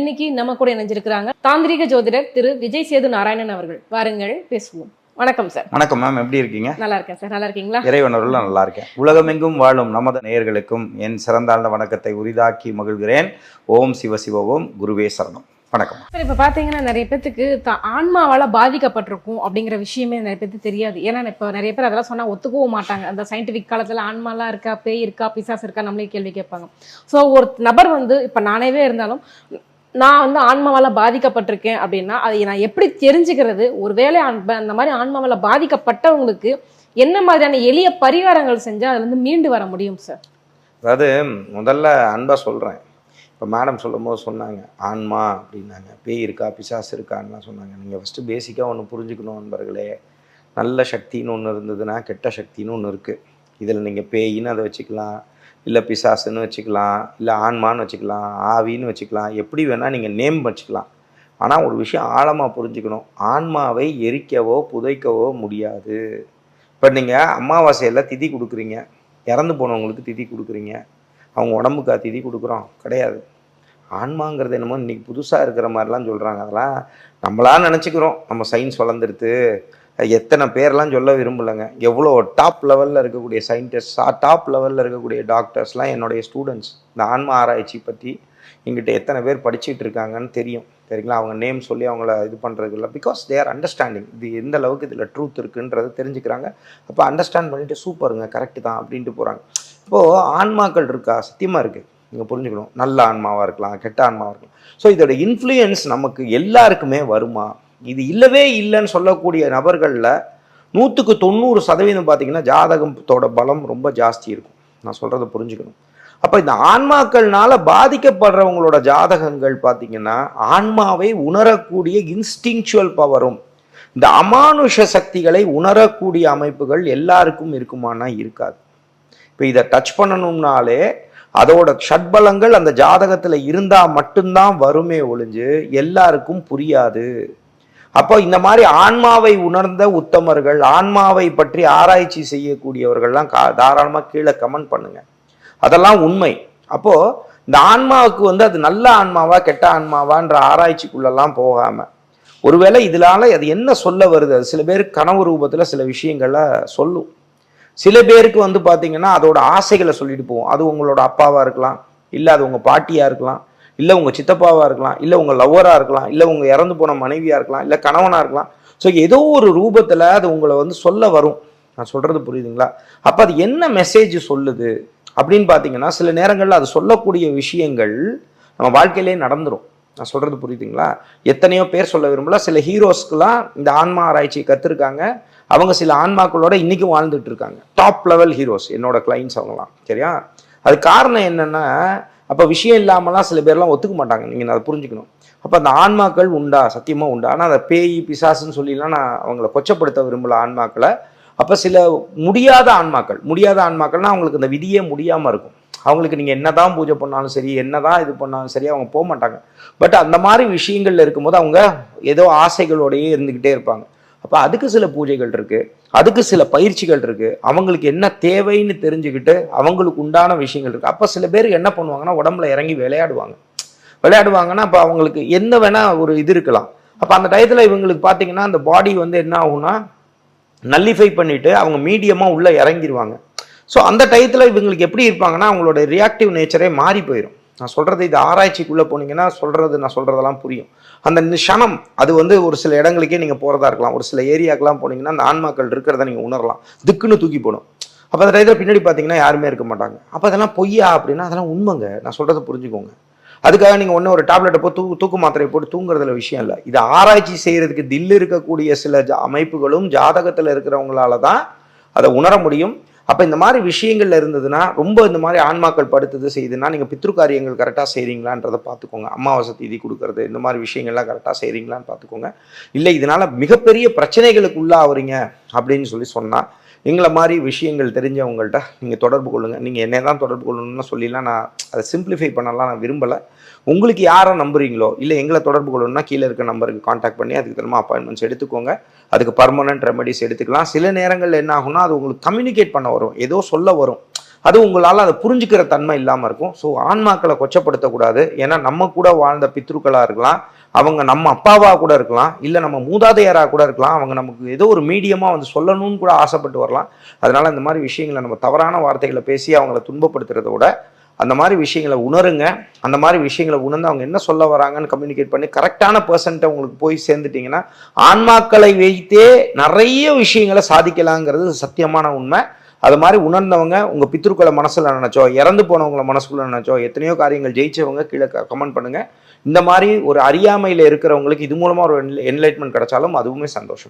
இன்னைக்கு நம்ம கூட இணைஞ்சிருக்கிறாங்க தாந்திரிக ஜோதிடர் திரு விஜய் சேது நாராயணன் அவர்கள். வாருங்கள் பேசுவோம். வணக்கம் சார். வணக்கம் மேம் எப்படி இருக்கீங்க? நல்லா இருக்கேன் சார். நல்லா இருக்கீங்களா? இறைவனருள் நல்லா இருக்கேன். உலகமெங்கும் வாழும் நமது நேயர்களுக்கும் என் சிறந்தாழ்ந்த வணக்கத்தை உரிதாக்கி மகிழ்கிறேன். ஓம் சிவ சிவ ஓம் குருவே சரணம். வணக்கம். சார் இப்ப பாத்தீங்கன்னா நிறைய பேத்துக்கு த- ஆன்மாவால பாதிக்கப்பட்டிருக்கும் அப்படிங்கிற விஷயமே நிறைய பேருக்கு தெரியாது. ஏன்னா இப்ப நிறைய பேர் அதெல்லாம் சொன்னா ஒத்துக்கவும் மாட்டாங்க. அந்த சயின்டிபிக் காலத்துல ஆன்மாலாம் இருக்கா பேய் இருக்கா பிசாஸ் இருக்கா நம்மளே கேள்வி கேட்பாங்க. ஸோ ஒரு நபர் வந்து இப்ப நானேவே இருந்தாலும் நான் வந்து ஆன்மாவால் பாதிக்கப்பட்டிருக்கேன் அப்படின்னா அதை நான் எப்படி தெரிஞ்சுக்கிறது? ஒருவேளை அந்த மாதிரி ஆன்மாவால பாதிக்கப்பட்டவங்களுக்கு என்ன மாதிரியான எளிய பரிகாரங்கள் செஞ்சால் அதுலேருந்து மீண்டு வர முடியும் சார் அதாவது முதல்ல அன்பாக சொல்கிறேன் இப்போ மேடம் சொல்லும் போது சொன்னாங்க ஆன்மா அப்படின்னாங்க. பேய் இருக்கா பிசாசு இருக்கான்லாம் சொன்னாங்க. நீங்கள் ஃபஸ்ட்டு பேசிக்காக ஒன்று புரிஞ்சுக்கணும் நண்பர்களே. நல்ல சக்தின்னு ஒன்று இருந்ததுன்னா கெட்ட சக்தின்னு ஒன்று இருக்குது இதில் நீங்கள் பேயின்னு அதை வச்சுக்கலாம். இல்லை பிசாசுன்னு வச்சுக்கலாம் இல்லை ஆன்மான்னு வச்சுக்கலாம் ஆவின்னு வச்சுக்கலாம் எப்படி வேணால் நீங்கள் நேம் வச்சுக்கலாம். ஆனால் ஒரு விஷயம் ஆழமாக புரிஞ்சுக்கணும். ஆன்மாவை எரிக்கவோ புதைக்கவோ முடியாது. இப்போ நீங்கள் அமாவாசையில் திதி கொடுக்குறீங்க. இறந்து போனவங்களுக்கு திதி கொடுக்குறீங்க. அவங்க உடம்புக்கா திதி கொடுக்குறோம். கிடையாது. ஆன்மாங்கிறது என்னமோ இன்றைக்கி புதுசாக இருக்கிற மாதிரிலாம் சொல்கிறாங்க அதெல்லாம் நம்மளாக நினச்சிக்கிறோம். நம்ம சயின்ஸ் வளர்ந்துருத்து. எத்தனை பேர்லாம் சொல்ல விரும்பலைங்க. எவ்வளோ டாப் லெவலில் இருக்கக்கூடிய சயின்டிஸ்ட் டாப் லெவலில் இருக்கக்கூடிய டாக்டர்ஸ்லாம் என்னுடைய ஸ்டூடெண்ட்ஸ் இந்த ஆன்மா ஆராய்ச்சி பற்றி எங்கிட்ட எத்தனை பேர் படிச்சிட்டு இருக்காங்கன்னு தெரியும். சரிங்களா? அவங்க நேம் சொல்லி அவங்கள இது பண்ணுறது இல்லை பிகாஸ் தே ஆர் அண்டர்ஸ்டாண்டிங் இது எந்த அளவுக்கு இதில் ட்ரூத் இருக்குன்றதை தெரிஞ்சுக்கிறாங்க. அப்போ அண்டர்ஸ்டாண்ட் பண்ணிட்டு சூப்பருங்க கரெக்டு தான் அப்படின்ட்டு போகிறாங்க இப்போது ஆன்மாக்கள் இருக்கா? சத்தியமாக இருக்குது நீங்கள் புரிஞ்சுக்கணும். நல்ல ஆன்மாவாக இருக்கலாம் கெட்ட ஆன்மாவாக இருக்கலாம். ஸோ இதோட இன்ஃப்ளூயன்ஸ் நமக்கு எல்லாருக்குமே வருமா? இது இல்லவே இல்லைன்னு சொல்லக்கூடிய நபர்களில் நூற்றுக்கு தொண்ணூறு சதவீதம் பார்த்தீங்கன்னா ஜாதகத்தோட பலம் ரொம்ப ஜாஸ்தி இருக்கும். நான் சொல்கிறத புரிஞ்சுக்கணும். அப்போ இந்த ஆன்மாக்கள்னால பாதிக்கப்படுறவங்களோட ஜாதகங்கள் பார்த்தீங்கன்னா ஆன்மாவை உணரக்கூடிய இன்ஸ்டிங்சுவல் பவரும் இந்த அமானுஷ சக்திகளை உணரக்கூடிய அமைப்புகள் எல்லாருக்கும் இருக்குமானா இருக்காது. இப்போ இதை டச் பண்ணணும்னாலே அதோட ஷட்பலங்கள் அந்த ஜாதகத்தில் இருந்தால் மட்டும்தான் வருமே ஒழிஞ்சு எல்லாருக்கும் புரியாது. அப்போ இந்த மாதிரி ஆன்மாவை உணர்ந்த உத்தமர்கள் ஆன்மாவை பற்றி ஆராய்ச்சி செய்யக்கூடியவர்கள்லாம் கா தாராளமாக கீழே கமெண்ட் பண்ணுங்க. அதெல்லாம் உண்மை. அப்போ இந்த ஆன்மாவுக்கு வந்து அது நல்ல ஆன்மாவா கெட்ட ஆன்மாவான்ற ஆராய்ச்சிக்குள்ளெல்லாம் போகாம ஒருவேளை இதனால அது என்ன சொல்ல வருது? அது சில பேருக்கு கனவு ரூபத்தில் சில விஷயங்களை சொல்லும். சில பேருக்கு வந்து பார்த்தீங்கன்னா அதோட ஆசைகளை சொல்லிட்டு போவோம் அது உங்களோட அப்பாவாக இருக்கலாம் இல்லை அது உங்கள் பாட்டியாக இருக்கலாம். இல்லை உங்கள் சித்தப்பாவாக இருக்கலாம் இல்லை உங்கள் லவ்வராக இருக்கலாம் இல்லை உங்கள் இறந்து போன மனைவியாக இருக்கலாம் இல்லை கணவனாக இருக்கலாம். ஸோ ஏதோ ஒரு ரூபத்தில் அது உங்களை வந்து சொல்ல வரும். நான் சொல்கிறது புரியுதுங்களா? அப்போ அது என்ன மெசேஜ் சொல்லுது? அப்படின்னு பார்த்தீங்கன்னா சில நேரங்களில் அது சொல்லக்கூடிய விஷயங்கள் நம்ம வாழ்க்கையிலே நடந்துடும் நான் சொல்கிறது புரியுதுங்களா? எத்தனையோ பேர் சொல்ல விரும்பல. சில ஹீரோஸ்க்குலாம் இந்த ஆன்மா ஆராய்ச்சியை கற்றுருக்காங்க அவங்க சில ஆன்மாக்களோட இன்றைக்கும் வாழ்ந்துட்டு இருக்காங்க. டாப் லெவல் ஹீரோஸ் என்னோட கிளைண்ட்ஸ் அவங்கலாம். சரியா? அது காரணம் என்னென்னா அப்போ விஷயம் இல்லாமலாம் சில பேர்லாம் ஒத்துக்க மாட்டாங்க. நீங்கள் அதை புரிஞ்சுக்கணும். அப்போ அந்த ஆன்மாக்கள் உண்டா? சத்தியமாக உண்டா? ஆனால் அதை பேய் பிசாசுன்னு சொல்லிலாம் நான் அவங்கள கொச்சப்படுத்த விரும்பல ஆன்மாக்களை. அப்போ சில முடியாத ஆன்மாக்கள் முடியாத ஆன்மாக்கள்னால் அவங்களுக்கு இந்த விதியே முடியாமல் இருக்கும். அவங்களுக்கு நீங்கள் என்னதான் பூஜை பண்ணாலும் சரி என்னதான் இது பண்ணாலும் சரி அவங்க போக மாட்டாங்க. பட் அந்த மாதிரி விஷயங்கள்ல இருக்கும்போது அவங்க ஏதோ ஆசைகளோடையே இருந்துக்கிட்டே இருப்பாங்க. அப்போ அதுக்கு சில பூஜைகள் இருக்குது அதுக்கு சில பயிற்சிகள் இருக்குது அவங்களுக்கு என்ன தேவைன்னு தெரிஞ்சுக்கிட்டு அவங்களுக்கு உண்டான விஷயங்கள் இருக்குது அப்போ சில பேர் என்ன பண்ணுவாங்கன்னா உடம்புல இறங்கி விளையாடுவாங்க. விளையாடுவாங்கன்னா அப்போ அவங்களுக்கு என்ன வேணால் ஒரு இது இருக்கலாம். அப்போ அந்த டயத்தில் இவங்களுக்கு பார்த்தீங்கன்னா அந்த பாடி வந்து என்ன ஆகும்னா நல்லிஃபை பண்ணிவிட்டு அவங்க மீடியமாக உள்ளே இறங்கிடுவாங்க ஸோ அந்த டயத்தில் இவங்களுக்கு எப்படி இருப்பாங்கன்னா அவங்களோட ரியாக்டிவ் நேச்சரே மாறி போயிடும் நான் சொல்கிறது இது ஆராய்ச்சிக்குள்ளே போனீங்கன்னா சொல்கிறது நான் சொல்கிறதெல்லாம் புரியும். அந்த நிஷணம் அது வந்து ஒரு சில இடங்களுக்கே நீங்கள் போகிறதா இருக்கலாம். ஒரு சில ஏரியாக்கெல்லாம் போனீங்கன்னா அந்த ஆன்மாக்கள் இருக்கிறத நீங்கள் உணரலாம். திக்குன்னு தூக்கி போடும். அப்போ அந்த டயத்தில் பின்னாடி பார்த்தீங்கன்னா யாருமே இருக்க மாட்டாங்க. அப்போ அதெல்லாம் பொய்யா அப்படின்னா அதெல்லாம் உண்மைங்க. நான் சொல்கிறத புரிஞ்சுக்கோங்க. அதுக்காக நீங்கள் ஒன்று ஒரு டேப்லெட்டை போட்டு தூ தூக்கு மாத்திரையை போட்டு தூங்குறதுல விஷயம் இல்லை. இது ஆராய்ச்சி செய்கிறதுக்கு தில்லு இருக்கக்கூடிய சில ஜா- அமைப்புகளும் ஜாதகத்தில் இருக்கிறவங்களால தான் அதை உணர முடியும். அப்போ இந்த மாதிரி விஷயங்கள்ல இருந்ததுன்னா ரொம்ப இந்த மாதிரி ஆன்மாக்கள் படுத்தது செய்யுதுன்னா நீங்கள் பித்ரு காரியங்கள் கரெக்டாக செய்கிறீங்களான்றதை பார்த்துக்கோங்க. அமாவாசை தீதி கொடுக்கறது இந்த மாதிரி விஷயங்கள்லாம் கரெக்டாக செய்கிறீங்களான்னு பார்த்துக்கோங்க. இல்லை இதனால மிகப்பெரிய பிரச்சனைகளுக்கு உள்ளாவறீங்க அப்படின்னு சொல்லி சொன்னால் எங்களை மாதிரி விஷயங்கள் தெரிஞ்சவங்கள்ட்ட நீங்கள் தொடர்பு கொள்ளுங்கள் நீங்கள் என்ன தான் தொடர்பு கொள்ளணும்னு சொல்லிலாம் நான் அதை சிம்பிளிஃபை பண்ணலாம் நான் விரும்பலை. உங்களுக்கு யாரை நம்புறீங்களோ இல்லை எங்களை தொடர்பு கொள்ளணும்னா கீழே இருக்க நம்பருக்கு காண்டாக்ட் பண்ணி அதுக்கு தரமா அப்பாயின்மெண்ட்ஸ் எடுத்துக்கோங்க. அதுக்கு பர்மனன்ட் ரெமெடிஸ் எடுத்துக்கலாம். சில நேரங்களில் என்ன ஆகும்னா அது உங்களுக்கு கம்யூனிகேட் பண்ண வரும். ஏதோ சொல்ல வரும். அது உங்களால் அதை புரிஞ்சுக்கிற தன்மை இல்லாமல் இருக்கும். ஸோ ஆன்மாக்களை கொச்சப்படுத்தக்கூடாது. ஏன்னா நம்ம கூட வாழ்ந்த பித்ருக்களாக இருக்கலாம். அவங்க நம்ம அப்பாவாக கூட இருக்கலாம் இல்லை நம்ம மூதாதையராக கூட இருக்கலாம் அவங்க நமக்கு ஏதோ ஒரு மீடியமாக வந்து சொல்லணும்னு கூட ஆசைப்பட்டு வரலாம். அதனால் இந்த மாதிரி விஷயங்களை நம்ம தவறான வார்த்தைகளை பேசி அவங்கள துன்பப்படுத்துறத விட அந்த மாதிரி விஷயங்களை உணருங்க. அந்த மாதிரி விஷயங்களை உணர்ந்து அவங்க என்ன சொல்ல வராங்கன்னு கம்யூனிகேட் பண்ணி கரெக்டான பர்சன்ட்டை உங்களுக்கு போய் சேர்ந்துட்டிங்கன்னா ஆன்மாக்களை வைத்தே நிறைய விஷயங்களை சாதிக்கலாங்கிறது சத்தியமான உண்மை. அது மாதிரி உணர்ந்தவங்க உங்கள் பித்திருக்களை மனசில் நினைச்சோ இறந்து போனவங்கள மனசுக்குள்ள நினைச்சோ எத்தனையோ காரியங்கள் ஜெயிச்சவங்க கீழே கமெண்ட் பண்ணுங்க. இந்த மாதிரி ஒரு அறியாமையில் இருக்கிறவங்களுக்கு இது மூலமாக ஒரு என்லைட்மெண்ட் கிடைச்சாலும் அதுவுமே சந்தோஷம்.